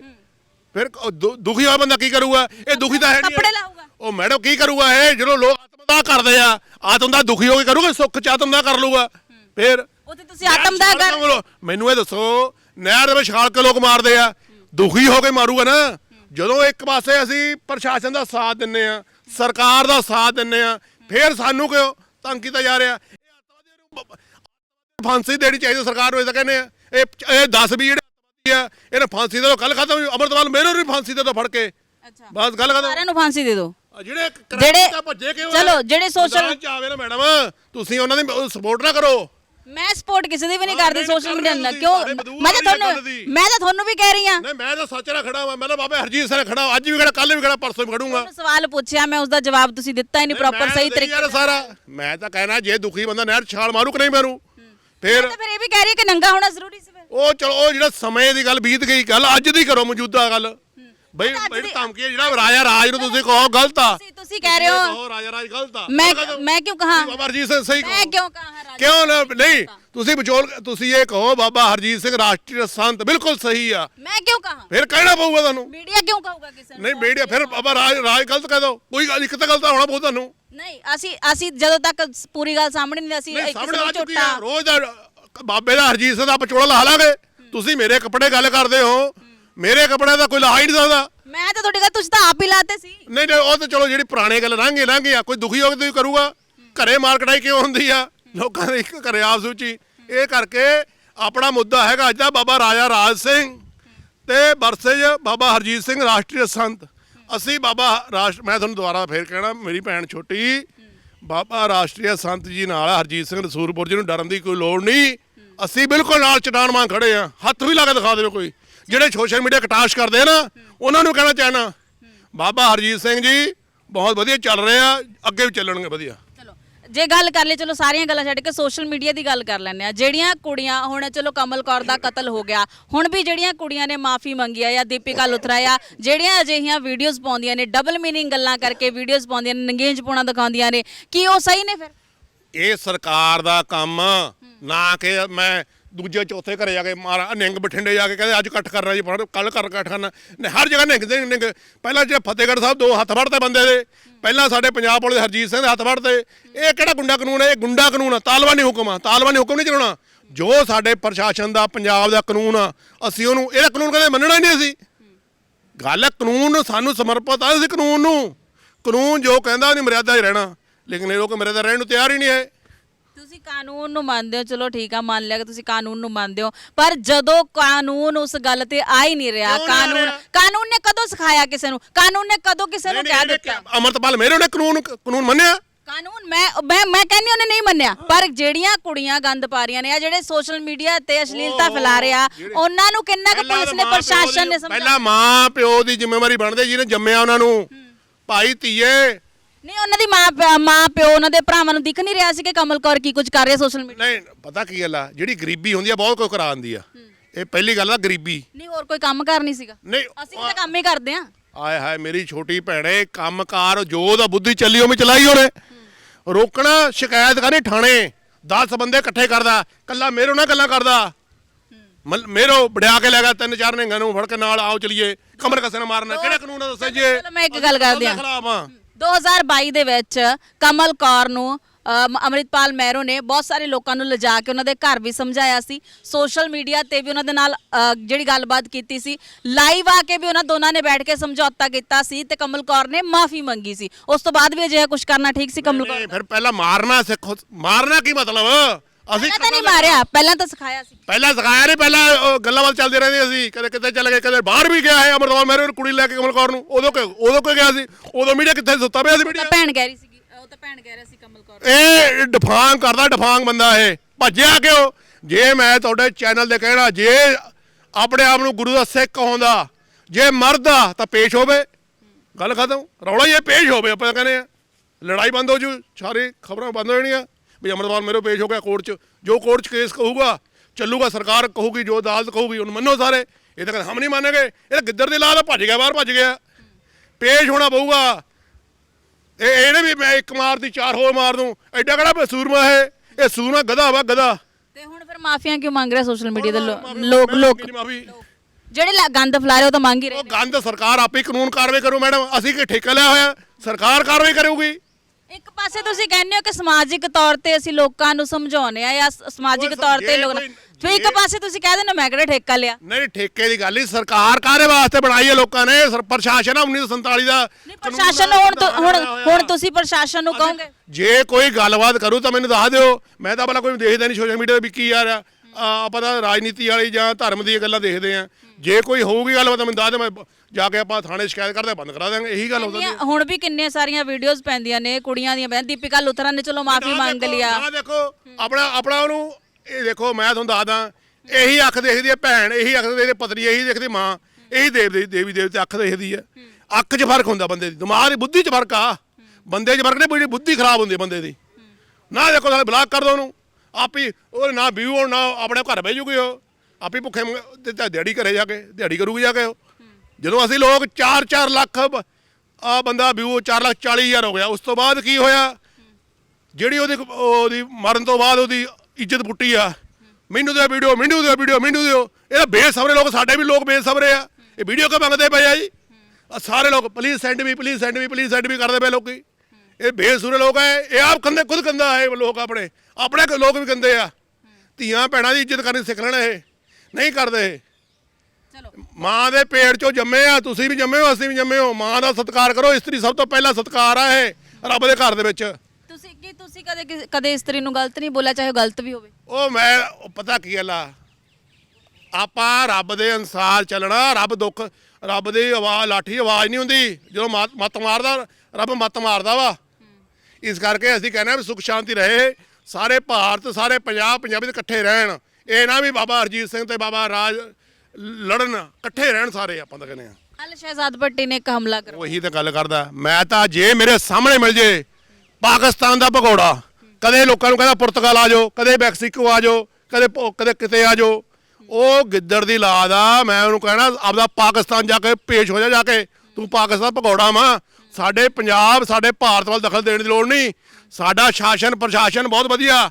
Speaker 1: ਫਿਰ ਕ- ਦੁ- ਦੁਖੀ ਹੋਇਆ ਬੰਦਾ ਕੀ ਕਰੂਗਾ? ਇਹ ਦੁਖੀ ਤਾਂ ਹੈ ਨਹੀਂ
Speaker 2: ਕੱਪੜੇ ਲਾਊਗਾ।
Speaker 1: ਉਹ ਮੈਡਮ ਕੀ ਕਰੂਗਾ ਇਹ? ਜਦੋਂ ਲੋਕ ਆਤਮਦਾ ਕਰਦੇ ਆ ਆਤਮਦਾ ਦੁਖੀ ਹੋ ਕੇ ਕਰੂਗਾ ਸੁੱਖ ਚ ਆਤਮਦਾ ਕਰ ਲੂਗਾ ਫਿਰ
Speaker 2: ਉੱਥੇ ਤੁਸੀਂ ਆਤਮ ਦਾ ਕਰ
Speaker 1: ਕਰ ਮੈਨੂੰ ਇਹ ਦੱਸੋ ਨਹਿਰ ਦੇ ਵਿੱਚ ਛਾਲ ਕੇ ਲੋਕ ਮਾਰਦੇ ਆ? ਦੁਖੀ ਹੋ ਕੇ ਮਾਰੂਗਾ ਨਾ। ਜਦੋਂ ਇੱਕ ਪਾਸੇ ਅਸੀਂ ਪ੍ਰਸ਼ਾਸਨ ਦਾ ਸਾਥ ਦਿੰਨੇ ਆ ਸਰਕਾਰ ਦਾ ਸਾਥ ਦਿੰਨੇ ਆ ਫਿਰ ਸਾਨੂੰ ਕਿਉਂ ਤੰਗ ਕੀਤਾ ਜਾ ਰਿਹਾ ਇਹ ਅੱਤਵਾਦੀਆਂ ਨੂੰ ਬ- ਫਾਂਸੀ ਦੇਣੀ ਚਾਹੀਦੀ ਸਰਕਾਰ ਨੂੰ ਇਹ ਤਾਂ ਕਹਿੰਦੇ ਆ। ਇਹ ਇਹ 10 ਵੀ ਜਿਹੜੇ ਆ ਇਹਨਾਂ ਫਾਂਸੀ ਦੇ ਦੋ ਕੱਲ ਖਤਮ ਅਮਰਤਪਾਲ ਮੈਨੂੰ ਵੀ ਫਾਂਸੀ ਦੇ ਦੋ ਫੜ ਕੇ।
Speaker 2: ਅੱਛਾ।
Speaker 1: ਬਸ ਗੱਲ ਖਤਮ।
Speaker 2: ਸਾਰਿਆਂ ਨੂੰ ਫਾਂਸੀ ਦੇ ਦਿਓ
Speaker 1: ਆ ਜਿਹੜੇ
Speaker 2: ਜਿਹੜੇ-
Speaker 1: ਭੱਜੇ ਕਿਉਂ
Speaker 2: ਚਲੋ, ਜਿਹੜੇ social-
Speaker 1: ਮੈਦਾਨ ਚ ਆਵੇ ਨਾ ਮੈਡਮ ਤੁਸੀਂ ਉਹਨਾਂ ਦੀ ਸਪੋਰਟ ਨਾ ਕਰੋ।
Speaker 2: ਮੈਂ ਸਪੋਰਟ ਕਿਸੇ ਦੀ ਵੀ ਨਹੀਂ
Speaker 1: ਹਾਂ,
Speaker 2: ਕਰਦੀ
Speaker 1: ਨਹੀਂ
Speaker 2: ਸੋਸ਼ਲ
Speaker 1: ਕਰ
Speaker 2: ਮੀਡੀਆ
Speaker 1: ਰਹੇ
Speaker 2: ਨਾਲ।
Speaker 1: ਤੁਸੀਂ,
Speaker 2: ਕਿਉਂ? ਮੈਂ ਤਾਂ
Speaker 1: ਆ
Speaker 2: ਤੁਹਾਨੂੰ
Speaker 1: ਗੱਲ ਦੀ।
Speaker 2: ਮੈਂ ਤਾਂ ਤੁਹਾਨੂੰ ਵੀ ਕਹਿ ਰਹੀ ਹਾਂ।
Speaker 1: ਨਹੀਂ ਮੈਂ ਤਾਂ ਸੱਚ ਨਾਲ ਖੜਾ ਹਾਂ ਮੈਂ ਤਾਂ ਬਾਬਾ ਹਰਜੀਤ ਸਿੰਘ ਖੜਾ ਅੱਜ ਵੀ ਖੜਾ ਕੱਲ ਵੀ ਖੜਾ ਪਰਸੋਂ ਵੀ ਖੜੂੰਗਾ।
Speaker 2: ਤੁਹਾਨੂੰ ਸਵਾਲ ਪੁੱਛਿਆ ਮੈਂ ਉਸ ਦਾ ਜਵਾਬ ਤੁਸੀਂ ਦਿੱਤਾ ਹੀ ਨਹੀਂ ਪ੍ਰੋਪਰ
Speaker 1: ਮੈਂ
Speaker 2: ਸਹੀ
Speaker 1: ਦੇਈ
Speaker 2: ਤਰੀਕੇ
Speaker 1: ਯਾਰ
Speaker 2: ਨਾਲ।
Speaker 1: ਸਾਰਾ ਮੈਂ ਤਾਂ ਕਹਿਣਾ ਜੇ ਦੁਖੀ ਬੰਦਾ ਨਹਿਰ 'ਚ ਛਾਲ ਮਾਰੂ ਕਿ ਨਹੀਂ ਮਾਰੂ? ਫਿਰ
Speaker 2: ਤਾਂ ਫਿਰ ਇਹ ਵੀ ਕਹਿ ਰਹੀ ਹੈ ਕਿ ਨੰਗਾ ਹੋਣਾ ਜ਼ਰੂਰੀ ਸੀ ਫਿਰ।
Speaker 1: ਉਹ ਚਲੋ ਉਹ ਜਿਹੜਾ ਸਮੇਂ ਦੀ ਗੱਲ ਬੀਤ ਗਈ ਗੱਲ ਅੱਜ ਦੀ ਕਰੋ ਮੌਜੂਦਾ ਗੱਲ। ਬਈ ਬਈ ਧਮਕੀ ਹੈ ਜਿਹੜਾ ਰਾਜਾ ਰਾਜ ਨੂੰ ਤੁਸੀਂ ਕਹੋ ਗਲਤ ਆ।
Speaker 2: ਤੁਸੀਂ ਤੁਸੀਂ ਕਹਿ ਰਹੇ ਹੋ।
Speaker 1: ਕਹੋ ਰਾਜਾ ਰਾਜ ਗਲਤ ਆ।
Speaker 2: ਮੈਂ। ਮੈਂ ਕਿਉਂ ਕਹਾਂ?
Speaker 1: ਬਾਬਾ ਹਰਜੀਤ ਸਿੰਘ ਸਹੀ
Speaker 2: ਮੈਂ ਕਿਉਂ ਕਹਾਂ ਰਾਜਾ
Speaker 1: ਕਿਉਂ ਨਾ ਨਹੀਂ ਤੁਸੀਂ ਵਿਚੋਲ ਤੁਸੀਂ ਇਹ ਕਹੋ ਬਾਬਾ ਹਰਜੀਤ ਸਿੰਘ ਰਾਸ਼ਟਰੀ ਸੰਤ ਬਿਲਕੁਲ ਸਹੀ ਆ।
Speaker 2: ਮੈਂ ਕਿਉਂ ਕਹਾਂ?
Speaker 1: ਫਿਰ ਕਹਿਣਾ ਪਊਗਾ ਤੁਹਾਨੂੰ।
Speaker 2: ਮੀਡੀਆ ਕਿਉਂ ਕਹੂਗਾ ਕਿਸੇ ਨੂੰ?
Speaker 1: ਨਹੀਂ ਮੀਡੀਆ ਫਿਰ ਬਾਬਾ ਰਾਜ ਰਾਜ ਗਲਤ ਕਹਿ ਦੋ। ਕੋਈ ਗੱਲ ਇੱਕ ਤਾਂ ਗਲਤ ਹੋਣਾ ਪਊ ਤੁਹਾਨੂੰ।
Speaker 2: ਨਹੀਂ ਅਸੀਂ ਅਸੀਂ ਜਦੋਂ ਤੱਕ ਪੂਰੀ ਗੱਲ ਸਾਹਮਣੇ ਨਹੀਂ ਅਸੀਂ ਇੱਕ ਝੂਠਾ
Speaker 1: ਰੋਜ਼ ਦਾ ਬਾਬੇ ਦਾ ਹਰਜੀਤ ਸਿੰਘ ਦਾ ਪਚੋਲਾ ਲਾ ਲਾਂਗੇ। ਤੁਸੀਂ ਮੇਰੇ ਕੱਪੜੇ ਗੱਲ ਕਰਦੇ ਹੋ। ਮੇਰੇ ਕੱਪੜੇ ਦਾ ਕੋਈ ਲਾ ਹੀ ਨਹੀਂ ਸਕਦਾ
Speaker 2: ਮੈਂ ਤਾਂ ਤੁਹਾਡੀ ਗੱਲ ਤੁਸੀਂ ਤਾਂ ਆਪ ਹੀ ਲਾਤੇ ਸੀ।
Speaker 1: ਨਹੀਂ ਨਹੀਂ ਉਹ ਤਾਂ ਚਲੋ ਜਿਹੜੀ ਪੁਰਾਣੇ ਗੱਲ ਲੰਘੇ ਲੰਘੇ ਆ ਕੋਈ ਦੁਖੀ ਹੋ ਕੇ ਤੁਸੀਂ ਕਰੂਗਾ। ਘਰੇ ਮਾਰਕਟਾਈ ਕਿਉਂ ਹੁੰਦੀ ਆ? ਲੋਕਾਂ ਦੇ ਇੱਕ ਘਰੇ ਆਪਸ ਵਿੱਚ ਹੀ ਇਹ ਕਰਕੇ ਆਪਣਾ ਮੁੱਦਾ ਹੈਗਾ ਅੱਜ ਦਾ ਬਾਬਾ ਰਾਜਾ ਰਾਜ ਸਿੰਘ ਤੇ ਵਰਸੇਜ ਬਾਬਾ ਹਰਜੀਤ ਸਿੰਘ ਰਾਸ਼ਟਰੀ ਸੰਤ। ਅਸੀਂ ਬਾਬਾ ਰਾਸ਼ਟਰ ਮੈਂ ਤੁਹਾਨੂੰ ਦੁਬਾਰਾ ਫੇਰ ਕਹਿਣਾ ਮੇਰੀ ਭੈਣ ਛੋਟੀ ਬਾਬਾ ਰਾਸ਼ਟਰੀ ਸੰਤ ਜੀ ਨਾਲ ਹਰਜੀਤ ਸਿੰਘ ਰਸੂਲਪੁਰ ਜੀ ਨੂੰ ਡਰਨ ਦੀ ਕੋਈ ਲੋੜ ਨਹੀਂ। ਅਸੀਂ ਬਿਲਕੁਲ ਨਾਲ ਚਟਾਨ ਮਾਂ ਖੜੇ ਆ। ਹੱਥ ਵੀ ਲਾ ਕੇ ਦਿਖਾ ਦੇਵੇ ਕੋਈ। ਜਿਹੜੇ ਸੋਸ਼ਲ ਮੀਡੀਆ ਕਟਾਸ਼ ਕਰਦੇ ਆ ਨਾ ਉਹਨਾਂ ਨੂੰ ਕਹਿਣਾ ਚਾਹਣਾ ਬਾਬਾ ਹਰਜੀਤ ਸਿੰਘ ਜੀ ਬਹੁਤ ਵਧੀਆ ਚੱਲ ਰਹੇ ਆ ਅੱਗੇ ਵੀ ਚੱਲਣਗੇ ਵਧੀਆ।
Speaker 2: ਚਲੋ ਜੇ ਗੱਲ ਕਰ ਲਈ ਚਲੋ ਸਾਰੀਆਂ ਗੱਲਾਂ ਛੱਡ ਕੇ ਸੋਸ਼ਲ ਮੀਡੀਆ ਦੀ ਗੱਲ ਕਰ ਲੈਂਦੇ ਆ। ਜਿਹੜੀਆਂ ਕੁੜੀਆਂ ਹੁਣ ਚਲੋ ਕਮਲ ਕੌਰ ਦਾ ਕਤਲ ਹੋ ਗਿਆ ਹੁਣ ਵੀ ਜਿਹੜੀਆਂ ਕੁੜੀਆਂ ਨੇ ਮਾਫੀ ਮੰਗੀ ਆ ਜਾਂ ਦੀਪਿਕਾ ਲੁਥਰਾ ਆ ਜਿਹੜੀਆਂ ਅਜਿਹੀਆਂ ਵੀਡੀਓਜ਼ ਪਾਉਂਦੀਆਂ ਨੇ ਡਬਲ ਮੀਨਿੰਗ ਗੱਲਾਂ ਕਰਕੇ ਵੀਡੀਓਜ਼ ਪਾਉਂਦੀਆਂ ਨੇ ਨੰਗੇਜ ਪੋਣਾ ਦਿਖਾਉਂਦੀਆਂ ਨੇ ਕੀ ਉਹ ਸਹੀ ਨੇ ਫਿਰ?
Speaker 1: ਇਹ ਸਰਕਾਰ ਦਾ ਕੰਮ ਨਾ ਕਿ ਮੈਂ ਦੂਜੇ ਚੌਥੇ ਘਰੇ ਜਾ ਕੇ ਮਾਰਾ ਨਿੰਗ ਬਠਿੰਡੇ ਜਾ ਕੇ ਕਹਿੰਦੇ ਅੱਜ ਇਕੱਠ ਕਰਨਾ ਜੀ ਕੱਲ ਕਰ ਇਕੱਠ ਕਰਨਾ। ਨੇ ਹਰ ਜਗ੍ਹਾ ਨਿੰਗਦੇ ਨਿੰਗ। ਪਹਿਲਾਂ ਜੇ ਫਤਿਹਗੜ੍ਹ ਸਾਹਿਬ ਦੋ ਹੱਥ ਵੜਦੇ ਬੰਦੇ ਦੇ, ਪਹਿਲਾਂ ਸਾਡੇ ਪੰਜਾਬ ਪੁਲਿਸ ਹਰਜੀਤ ਸਿੰਘ ਦੇ ਹੱਥ ਵੜਦੇ। ਇਹ ਕਿਹੜਾ ਗੁੰਡਾ ਕਾਨੂੰਨ ਹੈ? ਇਹ ਗੁੰਡਾ ਕਾਨੂੰਨ ਆ, ਤਾਲਬਾਨੀ ਹੁਕਮ ਆ, ਤਾਲਬਾਨੀ ਹੁਕਮ ਨਹੀਂ ਚਲਾਉਣਾ। ਜੋ ਸਾਡੇ ਪ੍ਰਸ਼ਾਸਨ ਦਾ, ਪੰਜਾਬ ਦਾ ਕਾਨੂੰਨ ਆ, ਅਸੀਂ ਉਹਨੂੰ, ਇਹਦਾ ਕਾਨੂੰਨ ਕਦੇ ਮੰਨਣਾ ਹੀ ਨਹੀਂ ਅਸੀਂ। ਗੱਲ ਹੈ ਕਾਨੂੰਨ ਸਾਨੂੰ ਸਮਰਪਿਤ ਆ ਅਸੀਂ ਕਾਨੂੰਨ ਨੂੰ। ਕਾਨੂੰਨ ਜੋ ਕਹਿੰਦਾ ਉਹਦੀ ਮਰਿਆਦਾ ਹੀ ਰਹਿਣਾ। ਲੇਕਿਨ ਇਹ ਲੋਕ ਮਰਿਆਦਾ ਰਹਿਣ ਨੂੰ ਤਿਆਰ ਹੀ ਨਹੀਂ ਹੈ।
Speaker 2: ਕਾਨੂੰਨ ਨੂੰ ਮੰਨਦੇ ਹੋ? ਚਲੋ ਠੀਕ ਆ ਮੰਨ ਲਿਆ ਕਿ ਤੁਸੀਂ ਕਾਨੂੰਨ ਨੂੰ ਮੰਨਦੇ ਹੋ ਪਰ ਜਦੋਂ ਕਾਨੂੰਨ ਉਸ ਗੱਲ ਤੇ ਆ ਹੀ ਨਹੀਂ ਰਿਹਾ
Speaker 1: ਕਿਉਂ
Speaker 2: ਕਾਨੂੰਨ
Speaker 1: ਰਿਹਾ?
Speaker 2: ਕਾਨੂੰਨ ਨੇ ਕਦੋਂ ਸਿਖਾਇਆ ਕਿਸੇ ਨੂੰ? ਕਾਨੂੰਨ ਨੇ ਕਦੋਂ ਕਿਸੇ ਨੂੰ ਕਹਿ ਦਿੱਤਾ?
Speaker 1: ਅਮਰਤਪਾਲ ਮੇਰੇ ਨੇ ਕਾਨੂੰਨ ਕਾਨੂੰਨ ਮੰਨਿਆ?
Speaker 2: ਕਾਨੂੰਨ ਮੈਂ ਮੈਂ ਮੈਂ ਕਹਿੰਦੀ ਉਹਨੇ ਨਹੀਂ ਮੰਨਿਆ ਪਰ ਜਿਹੜੀਆਂ ਕੁੜੀਆਂ ਗੰਦ ਪਾ ਰਹੀਆਂ ਨੇ ਆ ਜਿਹੜੇ ਸੋਸ਼ਲ ਮੀਡੀਆ ਤੇ ਅਸ਼ਲੀਲਤਾ ਫੈਲਾ ਰਿਹਾ ਉਹਨਾਂ ਨੂੰ ਕਿੰਨਾ ਕੁ ਪੁਲਿਸ ਨੇ ਪ੍ਰਸ਼ਾਸਨ ਨੇ ਸਮਝਾਇਆ
Speaker 1: ਪਹਿਲਾਂ ਮਾਂ ਪਿਓ ਦੀ ਜ਼ਿੰਮੇਵਾਰੀ ਬਣਦੇ ਜਿਹਨੇ ਜੰਮਿਆ ਉਹਨਾਂ ਨੂੰ। ਭਾਈ ਧੀਏ
Speaker 2: ਨਹੀਂ ਉਹਨਾਂ ਦੀ ਮਾਂ ਪਿ- ਮਾਂ ਪਿਓ ਉਹਨਾਂ ਦੇ ਭਰਾਵਾਂ ਨੂੰ ਦਿਖ ਨਹੀਂ ਰਿਹਾ ਸੀ ਕਿ ਕਮਲ ਕੌਰ ਕੀ ਕੁਝ ਕਰ ਰਿਹਾ ਸੋਸ਼ਲ ਮੀਡੀਆ
Speaker 1: ਨਹੀਂ ਪਤਾ ਕੀ ਗੱਲ ਆ? ਜਿਹੜੀ ਗਰੀਬੀ ਹੁੰਦੀ ਆ ਬਹੁਤ ਕੁਝ ਕਰਾ ਦਿੰਦੀ ਆ। ਇਹ ਪਹਿਲੀ ਗੱਲ ਆ ਗਰੀਬੀ।
Speaker 2: ਨਹੀਂ ਹੋਰ ਕੋਈ ਕੰਮ ਕਰ ਨਹੀਂ ਸੀਗਾ?
Speaker 1: ਨਹੀਂ
Speaker 2: ਅਸੀਂ ਤਾਂ ਕੰਮ ਹੀ ਕਰਦੇ ਆ।
Speaker 1: ਆਏ ਹਾਏ ਮੇਰੀ ਛੋਟੀ ਭੈਣੇ ਕੰਮਕਾਰ ਜੋ ਉਹਦਾ ਬੁੱਧੀ ਚੱਲੀ ਉਹ ਮੈਂ ਚਲਾਈ ਉਹਨੇ। ਰੋਕਣਾ ਸ਼ਿਕਾਇਤ ਕਰਨੀ ਥਾਣੇ 10 ਬੰਦੇ ਇਕੱਠੇ ਕਰਦਾ ਕੱਲਾ ਮੇਰੋ ਨਾ ਗੱਲਾਂ ਕਰਦਾ। ਮਲ- ਮੇਰੋ ਵੜਿਆ ਕੇ ਲੈ ਗਿਆ ਤਿੰਨ ਚਾਰ ਨਿਹੰਗਾਂ ਨੂੰ ਫੜ ਕੇ ਨਾਲ ਆਓ ਚਲੀਏ। ਕਮਰ ਕਸੇ ਮਾਰਨਾ ਕਿਹੜਾ ਕਾਨੂੰਨ ਆ ਦੱਸੋ ਜੀ ਇਹ?
Speaker 2: ਚਲੋ ਮੈਂ ਇੱਕ ਗੱਲ ਕਰਦੀ
Speaker 1: ਉਹਦਾ
Speaker 2: ਹਾਂ।
Speaker 1: ਖਿਲਾਫ ਆ।
Speaker 2: 2022 ਦੇ ਵਿੱਚ ਕਮਲ ਕੌਰ ਨੂੰ ਅਮ, ਅੰਮ੍ਰਿਤਪਾਲ ਮਹਿਰੋ ਨੇ ਬਹੁਤ ਸਾਰੇ ਲੋਕਾਂ ਨੂੰ ਲਿਜਾ ਕੇ ਉਹਨਾਂ ਦੇ ਘਰ ਵੀ ਸਮਝਾਇਆ ਸੀ। ਸੋਸ਼ਲ ਮੀਡੀਆ ਤੇ ਵੀ ਉਹਨਾਂ ਦੇ ਨਾਲ ਅ, ਜਿਹੜੀ ਗੱਲਬਾਤ ਕੀਤੀ ਸੀ। ਲਾਈਵ ਆ ਕੇ ਵੀ ਉਹਨਾਂ ਦੋਨਾਂ ਨੇ ਬੈਠ ਕੇ ਸਮਝੌਤਾ ਕੀਤਾ ਸੀ ਤੇ ਕਮਲ ਕੌਰ ਨੇ ਮਾਫੀ ਮੰਗੀ ਸੀ। ਉਸ ਤੋਂ ਬਾਅਦ ਵੀ ਅਜਿਹਾ ਕੁਝ ਕਰਨਾ ਠੀਕ ਸੀ ਕਮਲ ਕੌਰ
Speaker 1: ਨਹੀਂ ਫਿਰ ਪਹਿਲਾਂ ਮਾਰਨਾ ਸਿੱਖੋ। ਮਾਰਨਾ ਕੀ ਮਤਲਬ? ਅਸੀਂ
Speaker 2: ਪਹਿਲਾਂ ਤਾਂ ਨਹੀਂ ਮਾਰਿਆ ਪਹਿਲਾਂ ਤਾਂ ਸਿਖਾਇਆ ਸੀ।
Speaker 1: ਪਹਿਲਾਂ ਸਿਖਾਇਆ ਨਹੀਂ ਪਹਿਲਾਂ ਉਹ ਗੱਲਾਂ ਵੱਲ ਚੱਲਦੇ ਰਹਿੰਦੇ ਅਸੀਂ। ਕਦੇ ਕਿਤੇ ਚੱਲ ਗਏ ਕਦੇ ਬਾਹਰ ਵੀ ਗਿਆ ਹੈ ਅਮਰਦਵਾਲ ਮੇਰੇ ਕੁੜੀ ਲੈ ਕੇ ਕਮਲ ਕੌਰ ਨੂੰ। ਉਦੋਂ ਕਿ ਉਦੋਂ ਕਿ ਗਿਆ ਸੀ। ਉਦੋਂ ਮੀਡੀਆ ਕਿੱਥੇ ਸੁੱਤਾ ਪਿਆ ਸੀ
Speaker 2: ਤਾਂ
Speaker 1: ਮੀਡੀਆ?
Speaker 2: ਭੈਣ ਕਹਿ ਰਹੀ ਸੀ ਉਹ ਤਾਂ ਭੈਣ ਕਹਿ ਰਿਹਾ ਸੀ ਕਮਲ ਕੌਰ
Speaker 1: ਇਹ ਡਫਾਂਗ ਕਰਦਾ ਡਫਾਂਗ ਬੰਦਾ ਇਹ। ਭੱਜਿਆ ਕਿਉਂ? ਜੇ ਮੈਂ ਤੁਹਾਡੇ ਚੈਨਲ ਤੇ ਕਹਿਣਾ ਜੇ ਆਪਣੇ ਆਪ ਨੂੰ ਗੁਰੂ ਦਾ ਸਿੱਖ ਕਹਾਉਂਦਾ ਜੇ ਮਰਦਾ ਤਾਂ ਪੇਸ਼ ਹੋਵੇ। ਗੱਲ ਖਤਮ। ਰੌਲਾ ਹੀ ਇਹ ਪੇਸ਼ ਹੋਵੇ ਆਪਾਂ ਕਹਿੰਦੇ ਆ। ਲੜਾਈ ਬੰਦ ਹੋ ਜੂ ਸਾਰੀ ਖਬਰਾਂ ਬੰਦ ਹੋ ਜਾਣੀਆਂ। ਵੀ ਅਮਰਦਵਾਲ ਮੇਰੇ ਪੇਸ਼ ਹੋ ਗਿਆ ਕੋਰਟ 'ਚ। ਜੋ ਕੋਰਟ 'ਚ ਕੇਸ ਕਹੂਗਾ ਚੱਲੂਗਾ ਸਰਕਾਰ ਕਹੂਗੀ ਜੋ ਅਦਾਲਤ ਕਹੂਗੀ ਉਹਨੂੰ ਮੰਨੋ ਸਾਰੇ। ਇਹ ਤਾਂ ਹਮ ਨਹੀਂ ਮੰਨਾਂਗੇ ਇਹ ਤਾਂ ਗਿੱਦੜ ਦੇ ਲਾਲ ਭੱਜ ਗਿਆ ਬਾਹਰ ਭੱਜ ਗਿਆ। ਪੇਸ਼ ਹੋਣਾ ਪਊਗਾ। ਇਹ ਇਹਨੇ ਵੀ ਮੈਂ ਇੱਕ ਮਾਰ ਦੀ ਚਾਰ ਹੋਰ ਮਾਰ ਦੂੰ। ਐਡਾ ਕਿਹੜਾ ਸੂਰਮਾ ਹੈ ਇਹ ਸੂਰਮਾ ਗਧਾ ਵਾ ਗਧਾ।
Speaker 2: ਤੇ ਹੁਣ ਫਿਰ ਮਾਫੀਆਂ ਕਿਉਂ ਮੰਗ ਰਿਹਾ ਸੋਸ਼ਲ ਮੀਡੀਆ ਦੇ ਲੋਕ ਲੋਕ ਜਿਹੜੇ ਗੰਦ ਫੈਲਾ ਰਹੇ ਉਹ ਤਾਂ ਮੰਗ ਹੀ ਰਹੇ
Speaker 1: ਉਹ ਗੰਦ ਸਰਕਾਰ ਆਪੇ ਕਾਨੂੰਨ ਕਾਰਵਾਈ ਕਰੂ ਮੈਡਮ। ਅਸੀਂ ਕੀ ਠੇਕਾ ਲਿਆ ਹੋਇਆ? ਸਰਕਾਰ ਕਾਰਵਾਈ ਕਰੂਗੀ।
Speaker 2: ਇੱਕ ਪਾਸੇ ਤੁਸੀਂ ਕਹਿੰਦੇ ਹੋ ਕਿ ਸਮਾਜਿਕ ਤੌਰ ਤੇ ਅਸੀਂ ਲੋਕਾਂ ਨੂੰ ਸਮਝਾਉਨੇ ਆ ਜਾਂ ਸ- ਸਮਾਜਿਕ ਤੌਰ ਤੇ
Speaker 1: ਜੇ
Speaker 2: ਲੋਕ
Speaker 1: ਕੋਈ-
Speaker 2: ਫਿਰ ਇੱਕ
Speaker 1: ਜੇ-
Speaker 2: ਪਾਸੇ ਤੁਸੀਂ ਕਹਿ ਦਿੰਦੇ ਹੋ ਮੈਂ ਕਿਹੜਾ ਠੇਕਾ ਲਿਆ?
Speaker 1: ਨਹੀਂ ਠੇਕੇ ਦੀ ਗੱਲ ਨਹੀਂ ਸਰਕਾਰ ਕਾਰੇ ਵਾਸਤੇ ਬਣਾਈ ਹੈ ਲੋਕਾਂ ਨੇ? ਸਰ- ਪ੍ਰਸ਼ਾਸਨ ਆ 1947 ਦਾ
Speaker 2: ਨਹੀਂ
Speaker 1: ਕਾਨੂੰਨ
Speaker 2: ਪ੍ਰਸ਼ਾਸਨ ਨੂੰ ਹੁਣ ਤੋਂ- ਹੁਣ। ਹੁਣ ਤੁਸੀਂ ਪ੍ਰਸ਼ਾਸਨ ਨੂੰ ਕਹੋਗੇ?
Speaker 1: ਜੇ ਕੋਈ ਗੱਲਬਾਤ ਕਰੂ ਤਾਂ ਮੈਨੂੰ ਦੱਸ ਦਿਓ। ਮੈਂ ਤਾਂ ਭਲਾ ਕੋਈ ਦੇਖਦਾ ਨਹੀਂ ਸੋਸ਼ਲ ਮੀਡੀਆ ਤੇ ਵੀ ਕੀ ਆ ਰਿਹਾ। ਆ, ਆਪਾਂ ਤਾਂ ਰਾਜਨੀਤੀ ਵਾਲੀ ਜਾਂ ਧਰਮ ਦੀਆਂ ਗੱਲਾਂ ਦੇਖਦੇ ਆ ਜੇ ਕੋਈ ਹੋਊਗੀ ਗੱਲਬਾਤ ਤਾਂ ਮੈਨੂੰ ਦੱਸ ਦਿਓ ਮੈਂ ਜਾ ਕੇ ਆਪਾਂ ਥਾਣੇ ਸ਼ਿਕਾਇਤ ਕਰਦੇ ਬੰਦ ਕਰਾ ਦਾਂਗੇ ਇਹੀ ਗੱਲ ਹੋ ਸਕਦੀ ਹੈ
Speaker 2: ਹੁਣ ਵੀ ਕਿੰਨੀਆਂ ਸਾਰੀਆਂ ਵੀਡੀਓਜ਼ ਪੈਂਦੀਆਂ ਨੇ ਕੁੜੀਆਂ ਦੀਆਂ ਪੈਂਦੀਆਂ ਦੀਪਿਕਾ ਲੁਥਰਾ ਨੇ ਚਲੋ ਮਾਫੀ ਮੰਗ ਲਿਆ।
Speaker 1: ਆਹ ਦੇਖੋ ਆਪਣਾ ਆਪਣਾ ਉਹਨੂੰ ਇਹ ਦੇਖੋ ਮੈਂ ਤੁਹਾਨੂੰ ਦੱਸਦਾ ਇਹੀ ਅੱਖ ਦੇਖਦੀ ਹੈ ਭੈਣ ਇਹੀ ਅੱਖ ਦੇਖਦੀ ਹੈ ਪਤਨੀ ਇਹੀ ਦੇਖਦੀ ਮਾਂ ਇਹੀ ਦੇਵ ਦੇਵੀ ਦੇਵਤੇ ਅੱਖ ਦੇਖਦੀ ਹੈ। ਅੱਖ 'ਚ ਫ਼ਰਕ ਹੁੰਦਾ ਬੰਦੇ ਦੀ ਦਿਮਾਗ ਦੀ ਬੁੱਧੀ 'ਚ ਫ਼ਰਕ ਆ। ਬੰਦੇ 'ਚ ਫ਼ਰਕ ਨਹੀਂ ਜਿਹੜੀ ਬੁੱਧੀ ਖਰਾਬ ਹੁੰਦੀ ਹੈ ਬੰਦੇ ਦੀ। ਨਾ ਦੇਖੋ ਸਾਲੇ ਬਲਾਕ ਕਰ ਦੋ ਉਹਨੂੰ। ਆਪੀ ਉਹ ਨਾ ਵਿਊ ਹੋਣ ਨਾ ਆਪਣੇ ਘਰ ਬਹਿ ਜੂਗੀ ਉਹ। ਆਪੀ ਭੁੱਖੇ ਮੰਗ- ਤੇ ਤਾਂ ਦਿਹਾੜੀ ਘਰੇ ਜਾ ਕੇ ਦਿਹਾੜੀ ਕਰੂਗੀ ਜਾ ਕੇ ਉਹ। ਜਦੋਂ ਅਸੀਂ ਲੋਕ 4-4 ਲੱਖ ਆ ਬੰਦਾ ਵਿਊ 4 ਲੱਖ 40 ਹਜ਼ਾਰ ਹੋ ਗਿਆ, ਉਸ ਤੋਂ ਬਾਅਦ ਕੀ ਹੋਇਆ? ਜਿਹੜੀ ਉਹਦੀ ਉਹਦੀ ਮਰਨ ਤੋਂ ਬਾਅਦ ਉਹਦੀ ਇੱਜ਼ਤ ਪੁੱਟੀ ਆ। ਮੈਨੂੰ ਦੇ ਵੀਡੀਓ, ਮੈਨੂੰ ਦੇ ਵੀਡੀਓ, ਮੈਨੂੰ ਦਿਓ। ਇਹ ਬੇਸਬਰੇ ਲੋਕ, ਸਾਡੇ ਵੀ ਲੋਕ ਬੇਸਬਰੇ ਆ। ਇਹ ਵੀਡੀਓ ਕਿ ਮੰਗਦੇ ਪਏ ਆ ਜੀ? ਆ ਸਾਰੇ ਲੋਕ ਪਲੀਜ਼ ਸੈਂਡ ਵੀ ਪਲੀਜ਼ ਸੈਂਡ ਵੀ ਪਲੀਜ਼ ਸੈਂਡ ਵੀ ਕਰਦੇ ਪਏ ਲੋਕੀ। ਇਹ ਬੇਸੁਰੇ ਲੋਕ ਹੈ ਇਹ ਆਪ ਕੰਦੇ ਖੁਦ ਕੰਦਾ ਹੈ ਇਹ ਲੋਕ ਆਪਣੇ। ਆਪਣੇ ਲੋਕ ਵੀ ਕੰਦੇ ਆ। ਧੀਆਂ, ਭੈਣਾਂ ਦੀ ਇੱਜ਼ਤ ਕਰਨੀ ਸਿੱਖ ਲੈਣਾ ਇਹ। ਨਹੀਂ ਕਰਦੇ ਇਹ। ਮਾਂ ਦੇ ਪੇਟ ਚੋਂ ਜੰਮੇ ਆ ਤੁਸੀਂ ਵੀ ਜੰਮੇ ਹੋ ਅਸੀਂ ਵੀ ਜੰਮੇ ਹੋ। ਮਾਂ ਦਾ ਸਤਿਕਾਰ ਕਰੋ ਇਸਤਰੀ ਸਭ ਤੋਂ ਪਹਿਲਾ ਸਤਿਕਾਰ ਆ ਇਹ ਰੱਬ ਦੇ ਘਰ ਦੇ ਵਿੱਚ।
Speaker 2: ਤੁਸੀਂ ਕੀ ਤੁਸੀਂ ਕਦੇ ਕਿਸ- ਕਦੇ ਇਸਤਰੀ ਨੂੰ ਗਲਤ ਨਹੀਂ ਬੋਲਿਆ ਚਾਹੇ ਉਹ ਗਲਤ ਵੀ ਹੋਵੇ?
Speaker 1: ਉਹ ਮੈਂ ਉਹ ਪਤਾ ਕੀ ਗੱਲ ਆ? ਆਪਾਂ ਰੱਬ ਦੇ ਅਨਸਾਰ ਚੱਲਣਾ ਰੱਬ ਦੁੱਖ ਰੱਬ ਦੀ ਆਵਾਜ਼ ਲਾਠੀ ਆਵਾਜ਼ ਨਹੀਂ ਹੁੰਦੀ। ਜਦੋਂ ਮੱਤ ਮੱਤ ਮਾਰਦਾ ਰੱਬ ਮੱਤ ਮਾਰਦਾ ਵਾ। ਇਸ ਕਰਕੇ ਅਸੀਂ ਕਹਿੰਦੇ ਆ ਵੀ ਸੁਖ ਸ਼ਾਂਤੀ ਰਹੇ ਸਾਰੇ ਭਾਰਤ ਸਾਰੇ ਪੰਜਾਬ ਪੰਜਾਬੀ ਦੇ ਇਕੱਠੇ ਰਹਿਣ। ਇਹ ਨਾ ਵੀ ਬਾਬਾ ਹਰਜੀਤ ਸਿੰਘ ਤੇ ਬਾਬਾ ਰਾਜ ਲੜਨ ਇਕੱਠੇ ਰਹਿਣ ਸਾਰੇ ਆਪਾਂ ਤਾਂ ਕਹਿੰਦੇ ਆ।
Speaker 2: ਕੱਲ ਸ਼ਹਿਜ਼ਾਦ ਭੱਟੀ ਨੇ ਇੱਕ ਹਮਲਾ ਕਰਵਾਇਆ
Speaker 1: ਉਹੀ ਤਾਂ ਗੱਲ ਕਰਦਾ। ਮੈਂ ਤਾਂ ਜੇ ਮੇਰੇ ਸਾਹਮਣੇ ਮਿਲ ਜੇ ਪਾਕਿਸਤਾਨ ਦਾ ਭਗੌੜਾ ਕਦੇ ਲੋਕਾਂ ਨੂੰ ਕਹਿੰਦਾ ਪੁਰਤਗਾਲ ਆ ਜਾਓ ਕਦੇ ਮੈਕਸੀਕੋ ਆ ਜਾਓ ਕਦੇ ਕਦੇ ਕਿਤੇ ਆ ਜਾਓ ਉਹ ਗਿੱਦੜ ਦੀ ਲਾਦ ਆ ਮੈਂ ਉਹਨੂੰ ਕਹਿਣਾ ਆਪਦਾ ਪਾਕਿਸਤਾਨ ਜਾ ਕੇ ਪੇਸ਼ ਹੋ ਜਾ ਜਾ ਕੇ। ਤੂੰ ਪਾਕਿਸਤਾਨ ਭਗੌੜਾ ਵਾ। ਸਾਡੇ ਪੰਜਾਬ ਸਾਡੇ ਭਾਰਤ ਵੱਲ ਦਖਲ ਦੇਣ ਦੀ ਲੋੜ ਨਹੀਂ। ਸਾਡਾ ਸ਼ਾਸਨ ਪ੍ਰਸ਼ਾਸਨ ਬਹੁਤ ਵਧੀਆ।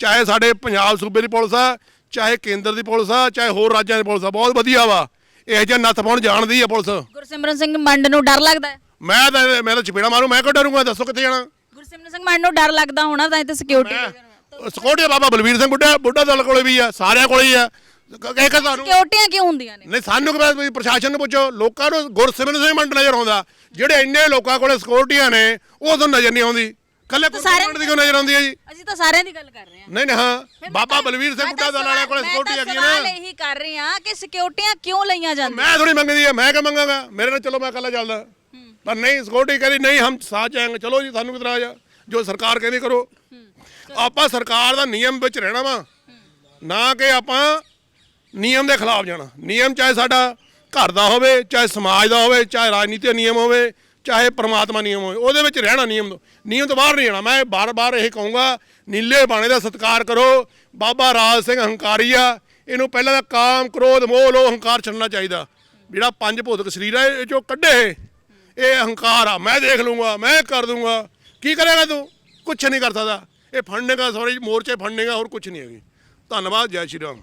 Speaker 1: ਚਾਹੇ ਸਾਡੇ ਪੰਜਾਬ ਸੂਬੇ ਦੀ ਪੁਲਿਸ ਆ ਚਾਹੇ ਕੇਂਦਰ ਦੀ ਪੁਲਿਸ ਆ ਚਾਹੇ ਹੋਰ ਰਾਜਾਂ ਦੀ ਪੁਲਿਸ ਆ ਬਹੁਤ ਵਧੀਆ ਵਾ। ਇਹ ਜਿਹਾ ਨੱਥ ਪਾਉਣ ਜਾਣਦੀ ਆ ਪੁਲਿਸ।
Speaker 2: ਗੁਰਸਿਮਰਨ ਸਿੰਘ ਮੰਡ ਨੂੰ ਡਰ ਲੱਗਦਾ ਹੈ?
Speaker 1: ਮੈਂ ਤਾਂ ਮੈਂ ਤਾਂ ਚਪੇੜਾ ਮਾਰੂ ਮੈਂ ਕਿਉਂ ਡਰੂੰਗਾ? ਦੱਸੋ ਕਿੱਥੇ ਜਾਣਾ?
Speaker 2: ਗੁਰਸਿਮਰਨ ਸਿੰਘ ਮੰਡ ਨੂੰ ਡਰ ਲੱਗਦਾ ਹੋਣਾ ਤਾਂ ਤਾਂ ਸਿਕਿਉਰਿਟੀ
Speaker 1: ਸਕੋਟੇ ਬਾਬਾ ਬਲਵੀਰ ਸਿੰਘ ਬੁੱਢਾ ਬੁੱਢਾ ਦਲ ਕੋਲੇ ਵੀ ਆ ਸਾਰਿਆਂ ਕੋਲੇ ਹੀ ਆ। ਕਹਿ ਕੇ ਤੁਹਾਨੂੰ
Speaker 2: ਸਿਕਿਉਰਟੀਆਂ ਕਿਉਂ ਹੁੰਦੀਆਂ ਨੇ?
Speaker 1: ਨਹੀਂ ਸਾਨੂੰ ਕਿ ਪ੍ਰਸ਼ਾਸਨ ਨੂੰ ਪੁੱਛੋ? ਲੋਕਾਂ ਨੂੰ ਗੁਰਸਿਮਰਨ ਸਿੰਘ ਮੰਡ ਨਜ਼ਰ ਆਉਂਦਾ। ਜਿਹੜੇ ਇੰਨੇ ਲੋਕਾਂ ਕੋਲੇ ਸਿਕਿਉਰਟੀਆਂ ਨੇ ਉਹ ਤੋਂ ਨਜ਼ਰ ਨਹੀਂ ਆਉਂਦੀ। ਕੱਲੇ ਗੁਰਸਿਮਰਨ ਦੀ ਕਿਉਂ ਨਜ਼ਰ ਆਉਂਦੀ ਹੈ ਜੀ?
Speaker 2: ਅਸੀਂ ਤਾਂ ਸਾਰਿਆਂ ਦੀ ਗੱਲ ਕਰ ਰਹੇ ਹਾਂ।
Speaker 1: ਨਹੀਂ ਨਹੀਂ ਹਾਂ।
Speaker 2: ਮੈਂ
Speaker 1: ਬਾਬਾ ਬਲਵੀਰ ਸਿੰਘ
Speaker 2: ਮੈਂ
Speaker 1: ਬੁੱਢਾ
Speaker 2: ਤਾਂ
Speaker 1: ਦਲ ਵਾਲਿਆਂ ਕੋਲੇ ਸਿਕਿਉਰਟੀ ਹੈਗੀ
Speaker 2: ਮੈਂ
Speaker 1: ਨਾ।
Speaker 2: ਸਵਾਲ ਇਹੀ ਕਰ ਰਹੀ ਹਾਂ ਕਿ ਸਿਕਿਉਰਟੀਆਂ ਕਿਉਂ ਲਈਆਂ ਜਾਂਦੀਆਂ?
Speaker 1: ਮੈਂ ਥੋੜੀ ਮੰਗਦੀ ਆ ਮੈਂ ਕਿ ਮੰਗਾਂਗਾ? ਮੇਰੇ ਨਾਲ ਚਲੋ ਮੈਂ ਇਕੱਲਾ ਚੱਲਦਾ। ਪਰ ਨਹੀਂ ਸਿਕਿਉਰਟੀ ਕਹਿੰਦੀ ਨਹੀਂ ਹਮ ਸਾਥ ਜਾਏਂਗੇ। ਚਲੋ ਜੀ ਸਾਨੂੰ ਕਿਤਰਾ ਆ। ਜੋ ਸਰਕਾਰ ਕਹਿੰਦੀ ਕਰੋ। ਆਪਾਂ ਸਰਕਾਰ ਦਾ ਨਿਯਮ ਵਿੱਚ ਰਹਿਣਾ ਵਾ। ਨਾ ਕਿ ਆਪਾਂ ਨਿਯਮ ਦੇ ਖਿਲਾਫ ਜਾਣਾ। ਨਿਯਮ ਚਾਹੇ ਸਾਡਾ ਘਰ ਦਾ ਹੋਵੇ ਚਾਹੇ ਸਮਾਜ ਦਾ ਹੋਵੇ ਚਾਹੇ ਰਾਜਨੀਤਿਕ ਨਿਯਮ ਹੋਵੇ ਚਾਹੇ ਪ੍ਰਮਾਤਮਾ ਨਿਯਮ ਹੋਵੇ, ਉਹਦੇ ਵਿੱਚ ਰਹਿਣਾ ਨਿਯਮ ਤੋਂ ਨਿਯਮ ਤੋਂ ਬਾਹਰ ਨਹੀਂ ਜਾਣਾ। ਮੈਂ ਬਾਰ-ਬਾਰ ਇਹ ਕਹੂੰਗਾ, ਨੀਲੇ ਬਾਣੇ ਦਾ ਸਤਿਕਾਰ ਕਰੋ। ਬਾਬਾ ਰਾਜ ਸਿੰਘ ਹੰਕਾਰੀ ਆ, ਇਹਨੂੰ ਪਹਿਲਾਂ ਦਾ ਕਾਮ, ਕ੍ਰੋਧ, ਮੋਹ ਲੋ ਹੰਕਾਰ ਛੱਡਣਾ ਚਾਹੀਦਾ। ਜਿਹੜਾ ਪੰਜ ਭੌਤਿਕ ਸਰੀਰ ਹੈ ਇਹ ਚੋਂ ਕੱਢੇ ਇਹ। ਹੰਕਾਰ ਆ, ਮੈਂ ਦੇਖ ਲੂੰਗਾ, ਮੈਂ ਕਰ ਦੂੰਗਾ। ਕੀ ਕਰੇਗਾ ਤੂੰ? ਕੁਝ ਨਹੀਂ ਕਰ ਸਕਦਾ। ਇਹ ਫੜਨੇਗਾ ਸੌਰੀ ਮੋਰਚੇ ਫੜਨੇਗਾ, ਹੋਰ ਕੁਝ ਨਹੀਂ ਹੈਗੀ। ਧੰਨਵਾਦ, ਜੈ ਸ਼੍ਰੀ ਰਾਮ।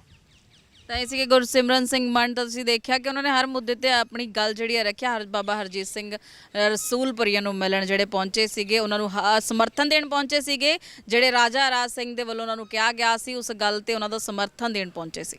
Speaker 2: ਤਾਂ ਇਹ ਸੀਗੇ ਗੁਰਸਿਮਰਨ ਸਿੰਘ ਮੰਡ ਤਾਂ ਤੁਸੀਂ ਦੇਖਿਆ ਕਿ ਉਹਨਾਂ ਨੇ ਹਰ ਮੁੱਦੇ ਤੇ ਆਪਣੀ ਗੱਲ ਜਿਹੜੀ ਹੈ ਰੱਖਿਆ ਹਰ ਬਾਬਾ ਹਰਜੀਤ ਸਿੰਘ ਅ, ਰਸੂਲਪੁਰੀਆ ਨੂੰ ਮਿਲਣ ਜਿਹੜੇ ਪਹੁੰਚੇ ਸੀਗੇ ਉਹਨਾਂ ਨੂੰ ਹ- ਸਮਰਥਨ ਦੇਣ ਪਹੁੰਚੇ ਸੀਗੇ ਜਿਹੜੇ ਰਾਜਾ ਰਾਜ ਸਿੰਘ ਦੇ ਵੱਲੋਂ ਉਹਨਾਂ ਨੂੰ ਕਿਹਾ ਗਿਆ ਸੀ ਉਸ ਗੱਲ ਤੇ ਉਹਨਾਂ ਦਾ ਸਮਰਥਨ ਦੇਣ ਪਹੁੰਚੇ ਸੀ।